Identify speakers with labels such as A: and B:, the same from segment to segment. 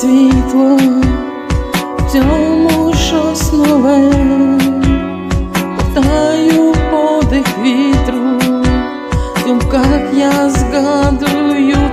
A: світло цьому щось нове, Повтаю подих вітру, в думках я згадую.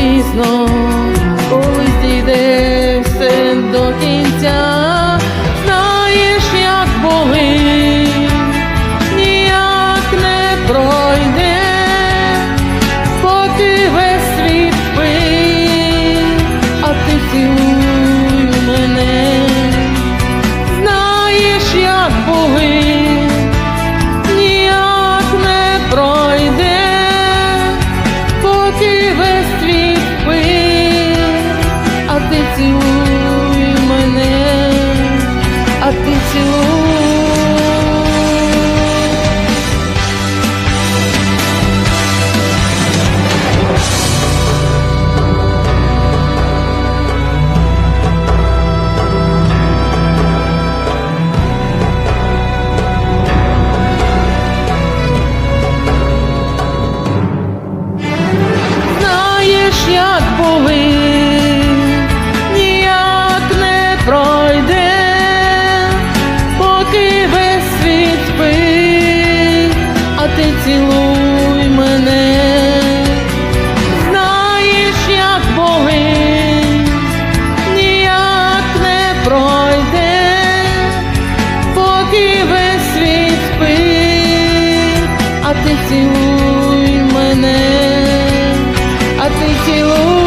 A: пізно, колись дійде все до кінця. були, ніяк не пройде, поки весь світ спить, а ти цілуй мене, знаєш, як боли, ніяк не пройде, поки весь світ а ти цілуй мене. I think you